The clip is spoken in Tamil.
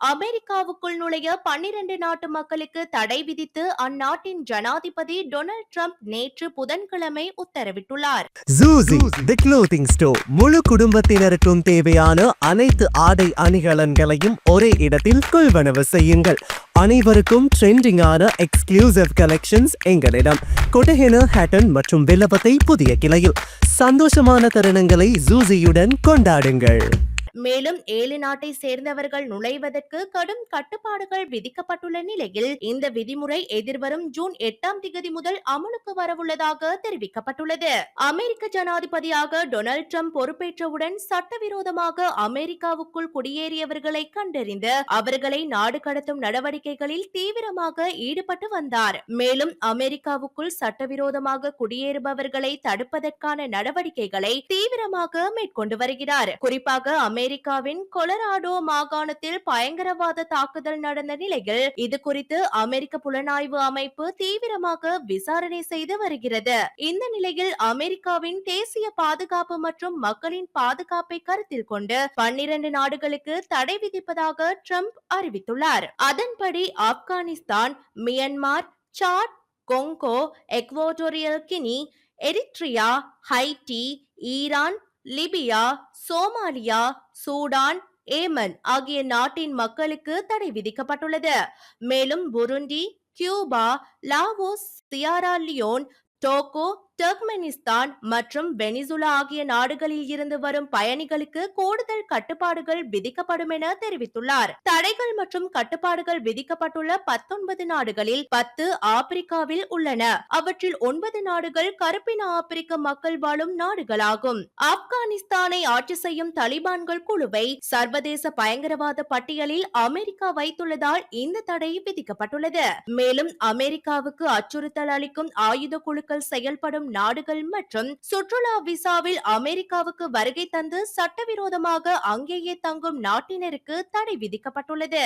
அமெரிக்காவுக்குள் நுழைய பன்னிரண்டு நாட்டு மக்களுக்கு தடை விதித்து அந்நாட்டின் ஜனாதிபதி டொனால்ட் ட்ரம்ப் நேற்று புதன்கிழமை உத்தரவிட்டுள்ளார். ஜூசி தி க்ளோத்திங் ஸ்டோர் முழு குடும்பத்தினருக்கும் தேவையான அனைத்து ஆடை அணிகலன்களையும் ஒரே இடத்தில் கொள்வனவு செய்யுங்கள். அனைவருக்கும் ட்ரெண்டிங்கான எக்ஸ்க்ளூசிவ் கலெக்ஷன்ஸ் எங்களிடம். கொட்டஹென ஹேட்டன் மற்றும் வில்லபத்தை புதிய கிளையில். சந்தோஷமான தருணங்களை ஜூசியுடன் கொண்டாடுங்கள். மேலும் ஏழு நாட்டை சேர்ந்தவர்கள் நுழைவதற்கு கடும் கட்டுப்பாடுகள் விதிக்கப்பட்டுள்ள நிலையில் இந்த விதிமுறை எதிர்வரும் ஜூன் எட்டாம் திகதி முதல் அமலுக்கு வரவுள்ளதாக தெரிவிக்கப்பட்டுள்ளது. அமெரிக்க ஜனாதிபதியாக டொனால்டு ட்ரம்ப் பொறுப்பேற்றவுடன் சட்டவிரோதமாக அமெரிக்காவுக்குள் குடியேறியவர்களை கண்டறிந்து அவர்களை நாடு கடத்தும் நடவடிக்கைகளில் தீவிரமாக ஈடுபட்டு வந்தார். மேலும் அமெரிக்காவுக்குள் சட்டவிரோதமாக குடியேறுபவர்களை தடுப்பதற்கான நடவடிக்கைகளை தீவிரமாக மேற்கொண்டு வருகிறார். குறிப்பாக அமெரிக்க அமெரிக்காவின் கொலராடோ மாகாணத்தில் பயங்கரவாத தாக்குதல் நடந்த நிலையில் இது குறித்து அமெரிக்க புலனாய்வு அமைப்பு தீவிரமாக விசாரணை செய்து வருகிறது. இந்த நிலையில் அமெரிக்காவின் தேசிய பாதுகாப்பு மற்றும் மக்களின் பாதுகாப்பை கருத்தில் கொண்டு பன்னிரண்டு நாடுகளுக்கு தடை விதிப்பதாக ட்ரம்ப் அறிவித்துள்ளார். அதன்படி Afghanistan Myanmar Chad Congo Equatorial Guinea Eritrea Haiti Iran Libya Somalia Sudan Yemen ஆகிய நாட்டின் மக்களுக்கு தடை விதிக்கப்பட்டுள்ளது. மேலும் Burundi Cuba Laos Sierra Leone Togo Turkmenistan மற்றும் வெனிசுலா ஆகிய நாடுகளில் இருந்து வரும் பயணிகளுக்கு கூடுதல் கட்டுப்பாடுகள் விதிக்கப்படும் என தெரிவித்துள்ளார். தடைகள் மற்றும் கட்டுப்பாடுகள் விதிக்கப்பட்டுள்ள பத்தொன்பது நாடுகளில் பத்து ஆப்பிரிக்காவில் உள்ளன. அவற்றில் ஒன்பது நாடுகள் கருப்பின ஆப்பிரிக்க மக்கள் வாழும் நாடுகளாகும். ஆப்கானிஸ்தானை ஆட்சி செய்யும் தலிபான்கள் குழுவை சர்வதேச பயங்கரவாத பட்டியலில் அமெரிக்கா வைத்துள்ளதால் இந்த தடை விதிக்கப்பட்டுள்ளது. மேலும் அமெரிக்காவுக்கு அச்சுறுத்தல் அளிக்கும் ஆயுத குழுக்கள் செயல்படும் நாடுகள் மற்றும் சுற்றுலா விசாவில் அமெரிக்காவுக்கு வருகை தந்து சட்டவிரோதமாக அங்கேயே தங்கும் நாட்டினருக்கு தடை விதிக்கப்பட்டுள்ளது.